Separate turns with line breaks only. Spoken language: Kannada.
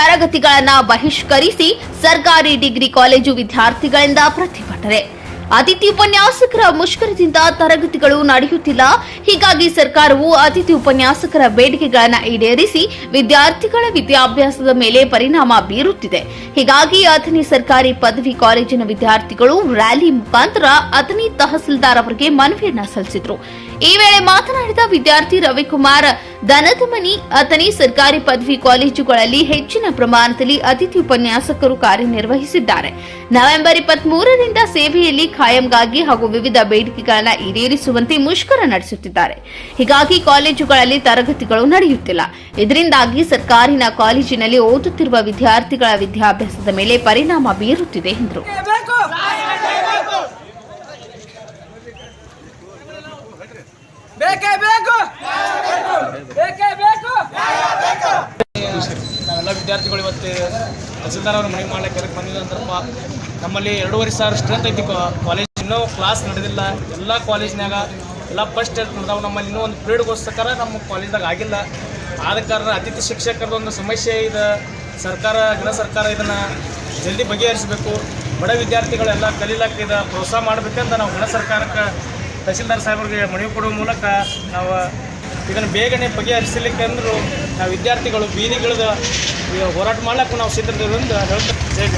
ತರಗತಿಗಳನ್ನ ಬಹಿಷ್ಕರಿಸಿ ಸರ್ಕಾರಿ ಡಿಗ್ರಿ ಕಾಲೇಜು ವಿದ್ಯಾರ್ಥಿಗಳಿಂದ ಪ್ರತಿಭಟನೆ. ಅತಿಥಿ ಉಪನ್ಯಾಸಕರ ಮುಷ್ಕರದಿಂದ ತರಗತಿಗಳು ನಡೆಯುತ್ತಿಲ್ಲ. ಹೀಗಾಗಿ ಸರ್ಕಾರವು ಅತಿಥಿ ಉಪನ್ಯಾಸಕರ ಬೇಡಿಕೆಗಳನ್ನು ಈಡೇರಿಸಿ ವಿದ್ಯಾರ್ಥಿಗಳ ವಿದ್ಯಾಭ್ಯಾಸದ ಮೇಲೆ ಪರಿಣಾಮ ಬೀರುತ್ತಿದೆ. ಹೀಗಾಗಿ ಅಥಣಿ ಸರ್ಕಾರಿ ಪದವಿ ಕಾಲೇಜಿನ ವಿದ್ಯಾರ್ಥಿಗಳು ರ್ಯಾಲಿ ಮುಖಾಂತರ ಅಥಣಿ ತಹಸೀಲ್ದಾರ್ ಅವರಿಗೆ ಮನವಿಯನ್ನ ಸಲ್ಲಿಸಿದ್ರು. ಈ ವೇಳೆ ಮಾತನಾಡಿದ ವಿದ್ಯಾರ್ಥಿ ರವಿಕುಮಾರ್ ದನದಮನಿ ಅಥಣಿ ಸರ್ಕಾರಿ ಪದವಿ ಕಾಲೇಜುಗಳಲ್ಲಿ ಹೆಚ್ಚಿನ ಪ್ರಮಾಣದಲ್ಲಿ ಅತಿಥಿ ಉಪನ್ಯಾಸಕರು ಕಾರ್ಯನಿರ್ವಹಿಸಿದ್ದಾರೆ. ನವೆಂಬರ್ ಇಪ್ಪತ್ಮೂರರಿಂದ ಸೇವೆಯಲ್ಲಿ ಖಾಯಂಗಾಗಿ ಹಾಗೂ ವಿವಿಧ ಬೇಡಿಕೆಗಳನ್ನು ಈಡೇರಿಸುವಂತೆ ಮುಷ್ಕರ ನಡೆಸುತ್ತಿದ್ದಾರೆ. ಹೀಗಾಗಿ ಕಾಲೇಜುಗಳಲ್ಲಿ ತರಗತಿಗಳು ನಡೆಯುತ್ತಿಲ್ಲ. ಇದರಿಂದಾಗಿ ಸರ್ಕಾರಿನ ಕಾಲೇಜಿನಲ್ಲಿ ಓದುತ್ತಿರುವ ವಿದ್ಯಾರ್ಥಿಗಳ ವಿದ್ಯಾಭ್ಯಾಸದ ಮೇಲೆ ಪರಿಣಾಮ ಬೀರುತ್ತಿದೆ ಎಂದರು.
ಬೇಕೇ ಬೇಕು?
ನಾವೆಲ್ಲ ವಿದ್ಯಾರ್ಥಿಗಳು ಇವತ್ತು ತಹಸೀಲ್ದಾರ್ ಅವ್ರ ಮನೆ ಮಾಡ್ಲಿಕ್ಕೆ ಕೆಲಕ್ಕೆ ಬಂದಿದ್ದ ನಂತರಪ್ಪ ನಮ್ಮಲ್ಲಿ ಎರಡೂವರೆ ಸಾವಿರ ಸ್ಟ್ರೆಂತ್ ಐತಿ ಕಾಲೇಜ್ ಇನ್ನೂ ಕ್ಲಾಸ್ ನಡೆದಿಲ್ಲ. ಎಲ್ಲ ಕಾಲೇಜ್ನಾಗ ಎಲ್ಲ ಫಸ್ಟ್ ನಡ್ದಾವೆ. ನಮ್ಮಲ್ಲಿ ಇನ್ನೂ ಒಂದು ಪೀರಿಯಡ್ಗೋಸ್ಕರ ನಮ್ಮ ಕಾಲೇಜ್ದಾಗ ಆಗಿಲ್ಲ. ಆದ ಕಾರಣ ಅತಿಥಿ ಶಿಕ್ಷಕರದ ಒಂದು ಸಮಸ್ಯೆ ಇದೆ. ಸರ್ಕಾರ ಜನ ಸರ್ಕಾರ ಇದನ್ನು ಜಲ್ದಿ ಬಗೆಹರಿಸಬೇಕು. ಬಡ ವಿದ್ಯಾರ್ಥಿಗಳೆಲ್ಲ ಕಲೀಲಕ್ಕೆ ಇದು ಪ್ರೋತ್ಸಾಹ ಮಾಡಬೇಕಂತ ನಾವು ಗೃಹ ಸರ್ಕಾರಕ್ಕೆ ತಹಸೀಲ್ದಾರ್ ಸಾಹೇಬ್ರಿಗೆ ಮನವಿ ಕೊಡುವ ಮೂಲಕ ನಾವು ಇದನ್ನು ಬೇಗನೆ ಬಗೆಹರಿಸಲಿಕ್ಕೆ ಅಂದರೂ ನಾವು ವಿದ್ಯಾರ್ಥಿಗಳು ಬೀದಿಗಿಳಿದ ಹೋರಾಟ ಮಾಡ್ಲಿಕ್ಕೂ ನಾವು ಸಿದ್ಧರಿದ್ದೇವೆ ಅಂತ ಹೇಳ್ತಾರೆ ಜೈ.